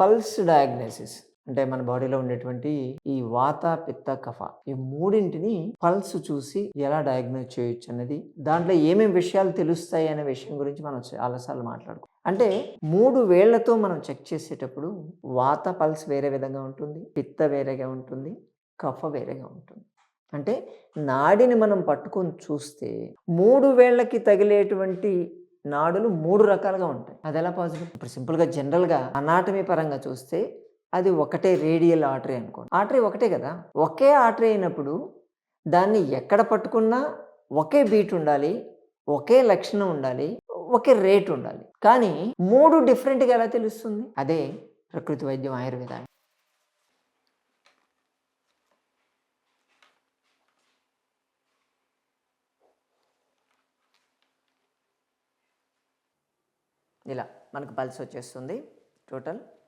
Pulse diagnosis అంటే మన బాడీలో ఉండేటువంటి ఈ వాత పిత్త కఫ ఈ మూడింటిని పల్స్ చూసి ఎలా డయాగ్నోజ్ చేయొచ్చు అనేది దాంట్లో ఏమేమి విషయాలు తెలుస్తాయి అనే విషయం గురించి మనం చాలాసార్లు మాట్లాడుకో అంటే మూడు వేళ్ళతో మనం చెక్ చేసేటప్పుడు వాత పల్స్ వేరే విధంగా ఉంటుంది పిత్త వేరేగా ఉంటుంది కఫ వేరేగా ఉంటుంది. అంటే నాడిని మనం పట్టుకొని చూస్తే మూడు వేళ్ళకి తగిలేటువంటి నాడులు మూడు రకాలుగా ఉంటాయి. అది ఎలా పాసిబుల్? ఇప్పుడు సింపుల్గా జనరల్గా అనాటమీ పరంగా చూస్తే అది ఒకటే రేడియల్ ఆర్టరీ అనుకోండి. ఆర్టరీ ఒకటే కదా? ఒకే ఆర్టరీ అయినప్పుడు దాన్ని ఎక్కడ పట్టుకున్నా ఒకే బీట్ ఉండాలి ఒకే లక్షణం ఉండాలి ఒకే రేట్ ఉండాలి. కానీ మూడు డిఫరెంట్గా ఎలా తెలుస్తుంది? అదే ప్రకృతి వైద్యం ఆయుర్వేదానికి ఇలా మనకు పల్స్ వచ్చేస్తుంది. టోటల్